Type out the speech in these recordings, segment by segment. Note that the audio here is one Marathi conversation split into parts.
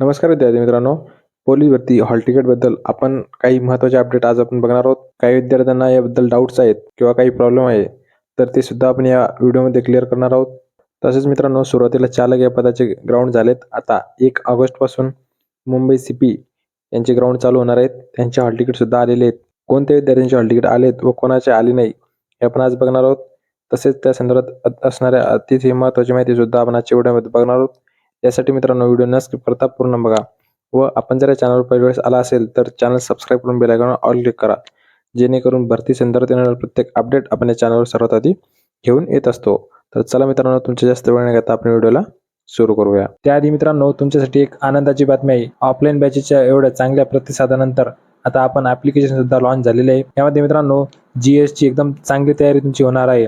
नमस्कार विद्यार्थी मित्रांनो. पोलीस भरती हॉल तिकीटबद्दल आपण काही महत्त्वाचे अपडेट आज आपण बघणार आहोत. काही विद्यार्थ्यांना याबद्दल डाऊट्स आहेत किंवा काही प्रॉब्लेम आहे तर ते सुद्धा आपण या व्हिडिओमध्ये क्लिअर करणार आहोत. तसेच मित्रांनो सुरुवातीला चालक या पदाचे ग्राउंड झालेत. आता एक ऑगस्टपासून मुंबई सी पी यांचे ग्राउंड चालू होणार आहेत. त्यांचे हॉल तिकीटसुद्धा आलेले आहेत. कोणत्या विद्यार्थ्यांचे हॉल तिकीट आलेत व कोणाचे आले नाही हे आपण आज बघणार आहोत. तसेच त्या संदर्भात असणाऱ्या अतिशय महत्त्वाची माहिती सुद्धा आपण आजच्या व्हिडिओमध्ये बघणार आहोत. यासाठी मित्रांनो व्हिडिओ न स्किप करता पूर्ण बघा. व आपण जर या चॅनलवर पहिल्यावेळेस आला असेल तर चॅनल सबस्क्राईब करून बेलायकॉन ऑल क्लिक करा. जेणेकरून भरती संदर्भात येणारा प्रत्येक अपडेट आपण या चॅनलवर सर्वात आधी घेऊन येत असतो. तर चला मित्रांनो तुमच्या जास्त वेळ न घेता आपण व्हिडिओला सुरू करूया. त्याआधी मित्रांनो तुमच्यासाठी एक आनंदाची बातमी आहे. ऑफलाईन बॅचेसच्या एवढ्या चांगल्या प्रतिसादानंतर आता आपण ॲप्लिकेशन सुद्धा लॉन्च झालेले आहे. यामध्ये मित्रांनो जी एसची एकदम चांगली तयारी तुमची होणार आहे.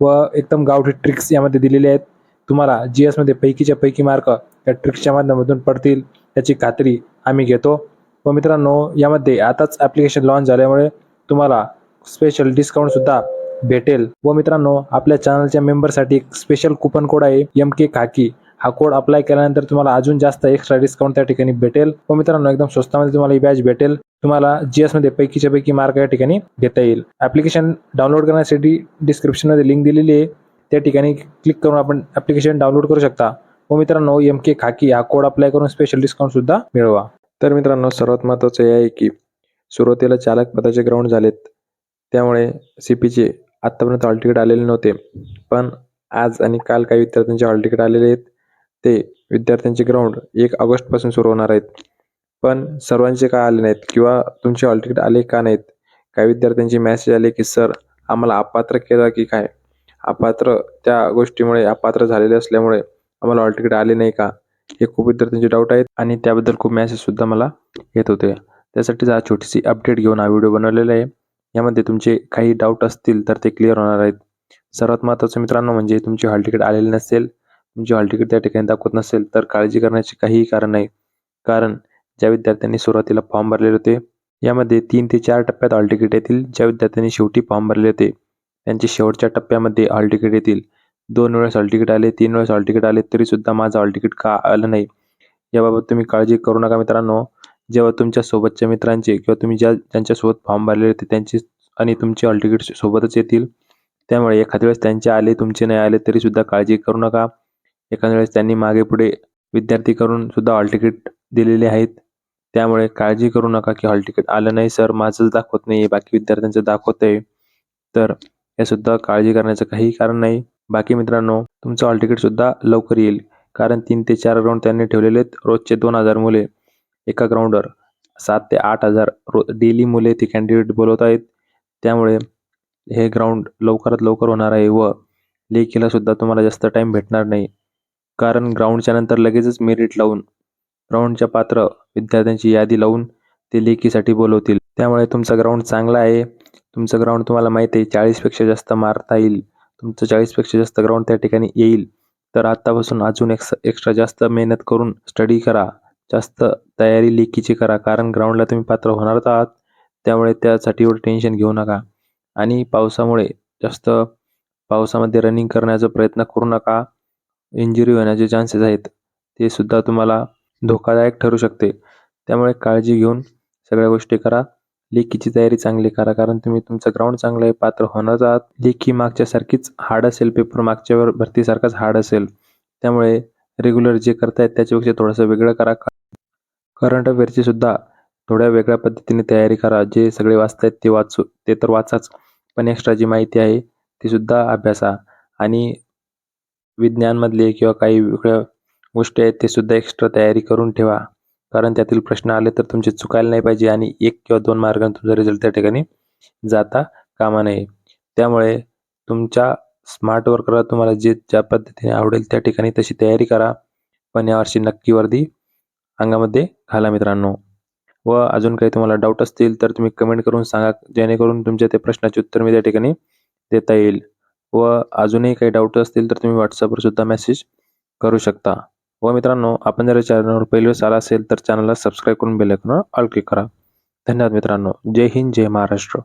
व एकदम गावठी ट्रिक्स यामध्ये दिलेले आहेत. तुम्हाला जी एसमध्ये पैकीच्या पैकी मार्क या ट्रिक्सच्या माध्यमातून पडतील याची खात्री आम्ही घेतो. व मित्रांनो यामध्ये आताच ॲप्लिकेशन लॉन्च झाल्यामुळे तुम्हाला स्पेशल डिस्काउंटसुद्धा भेटेल. व मित्रांनो आपल्या चॅनलच्या मेंबरसाठी एक स्पेशल कुपन कोड आहे एम के खाकी. हा कोड अप्लाय केल्यानंतर तुम्हाला अजून जास्त एक्स्ट्रा डिस्काउंट त्या ठिकाणी भेटेल. व मित्रांनो एकदम स्वस्तामध्ये तुम्हाला ही बॅच भेटेल. तुम्हाला जी मध्ये पैकीच्या पैकी मार्क या ठिकाणी घेता येईल. ॲप्लिकेशन डाउनलोड करण्यासाठी डिस्क्रिप्शनमध्ये लिंक दिलेली आहे. त्या ठिकाणी क्लिक करून आपण ॲप्लिकेशन डाउनलोड करू शकता. व मित्रांनो एम के खाकी हा कोड अप्लाय करून स्पेशल डिस्काउंट सुद्धा मिळवा. तर मित्रांनो सर्वात महत्त्वाचं हे आहे की सुरुवातीला चालक पदाचे ग्राउंड झालेत. त्यामुळे सी पीचे आत्तापर्यंत हॉल तिकीट आलेले नव्हते. पण आज आणि काल काही विद्यार्थ्यांचे हॉल तिकीट आलेले आहेत. ते विद्यार्थ्यांचे ग्राउंड एक ऑगस्टपासून सुरू होणार आहेत. पण सर्वांचे का आले नाहीत? किंवा तुमचे हॉल तिकीट आले का नाहीत? काही विद्यार्थ्यांचे मॅसेज आले की सर आम्हाला अपात्र केलं की काय? अपात्र त्या गोष्टीमुळे अपात्र झालेले असल्यामुळे आम्हाला हॉल तिकीट आले नाही का? हे खूप विद्यार्थ्यांचे डाऊट आहेत आणि त्याबद्दल खूप मेसेज सुद्धा मला येत होते. त्यासाठीच आज छोटीशी अपडेट घेऊन हा व्हिडिओ बनवलेला आहे. यामध्ये तुमचे काही डाऊट असतील तर ते क्लिअर होणार आहेत. सर्वात महत्त्वाचं मित्रांनो म्हणजे तुमचे हॉल तिकीट आलेले नसेल तुमचे हॉल तिकीट त्या ठिकाणी दाखवत नसेल तर काळजी करण्याचे काहीही कारण नाही. कारण ज्या विद्यार्थ्यांनी सुरुवातीला फॉर्म भरलेले होते यामध्ये तीन ते चार टप्प्यात हॉल तिकीट येतील. ज्या विद्यार्थ्यांनी शेवटी फॉर्म भरले होते त्यांचे शेवटच्या टप्प्यामध्ये हॉल तिकीट येतील. दोन वेळेस हॉल तिकीट आले तीन वेळेस हॉल तिकीट आले तरीसुद्धा माझं हॉल तिकीट का आलं नाही. याबाबत तुम्ही काळजी करू नका मित्रांनो. जेव्हा तुमच्या सोबतच्या मित्रांचे किंवा तुम्ही ज्या ज्यांच्यासोबत फॉर्म भरलेले होते त्यांचे आणि तुमचे हॉल तिकीट सोबतच येतील. त्यामुळे एखाद्या वेळेस त्यांचे आले तुमचे नाही आले तरीसुद्धा काळजी करू नका. एखाद्या वेळेस त्यांनी मागे पुढे विद्यार्थी करून सुद्धा हॉल तिकीट दिलेले आहेत. त्यामुळे काळजी करू नका की हॉल तिकीट आलं नाही सर माझंच दाखवत नाही आहे बाकी विद्यार्थ्यांचं दाखवत आहे तर हे सुद्धा काळजी करण्याचं काही कारण नाही. बाकी मित्रांनो तुमचं हॉल तिकीट सुद्धा लवकर येईल. कारण तीन ते चार ग्राउंड त्यांनी ठेवलेले आहेत रोजचे दोन हजार मुले. एका ग्राउंडवर सात ते आठ हजार रो डेली मुले ते कॅन्डिडेट बोलवत आहेत. त्यामुळे हे ग्राउंड लवकरात लवकर होणार आहे व लेखीला सुद्धा तुम्हाला जास्त टाईम भेटणार नाही. कारण ग्राउंडच्या नंतर लगेचच मेरिट लावून ग्राउंडच्या पात्र विद्यार्थ्यांची यादी लावून ते लेखीसाठी बोलवतील. त्यामुळे तुमचा ग्राउंड चांगला आहे. तुमचं ग्राउंड तुम्हाला माहीत आहे चाळीसपेक्षा जास्त मारता येईल. तुमचं चाळीसपेक्षा जास्त ग्राउंड त्या ठिकाणी येईल. तर आत्तापासून अजून एक्स एक्स्ट्रा जास्त मेहनत करून स्टडी करा. जास्त तयारी लेखीची करा कारण ग्राउंडला तुम्ही पात्र होणारच आहात. त्यामुळे त्यासाठी एवढं टेन्शन घेऊ नका. आणि पावसामुळे जास्त पावसामध्ये रनिंग करण्याचा प्रयत्न करू नका. इंजुरी होण्याचे चान्सेस आहेत. ते सुद्धा तुम्हाला धोकादायक ठरू शकते. त्यामुळे काळजी घेऊन सगळ्या गोष्टी करा. लेखीची तयारी चांगली करा कारण तुम्ही तुमचं ग्राउंड चांगलं आहे पात्र होणार आहात. लेखी मागच्यासारखीच हार्ड असेल पेपर मागच्या वर- भरतीसारखाच हार्ड असेल. त्यामुळे रेग्युलर जे करतायत त्याच्यापेक्षा थोडंसं वेगळं करा. करंट अफेअरची सुद्धा थोड्या वेगळ्या पद्धतीने तयारी करा. जे सगळे वाचतायत ते वाचू ते तर वाचाच. पण एक्स्ट्रा जी माहिती आहे ती सुद्धा अभ्यासा. आणि विज्ञानमधले किंवा काही वेगळ्या गोष्टी आहेत ते सुद्धा एक्स्ट्रा तयारी करून ठेवा. कारण त्यातील प्रश्न आले तर तुमचे चुकायला नाही पाहिजे आणि एक किंवा दोन मार्गाने तुमचा रिझल्ट त्या ठिकाणी जाता कामा नये. त्यामुळे तुमच्या स्मार्ट वर्करला तुम्हाला जे ज्या पद्धतीने आवडेल त्या ठिकाणी तशी तयारी करा. पण यावर्षी नक्की वर्दी अंगामध्ये घाला मित्रांनो. व अजून काही तुम्हाला डाऊट असतील तर तुम्ही कमेंट करून सांगा जेणेकरून तुमच्या त्या प्रश्नाचे उत्तर मी त्या ठिकाणी देता येईल. व अजूनही काही डाऊट असतील तर तुम्ही व्हॉट्सअपवर सुद्धा मेसेज करू शकता. व मित्रांनो आपण जर चॅनलवर पहिले वेळेस आला असेल तर चॅनलला सबस्क्राईब करून बेल आयकॉनवर ऑल क्लिक करा. धन्यवाद मित्रांनो. जय हिंद जय महाराष्ट्र.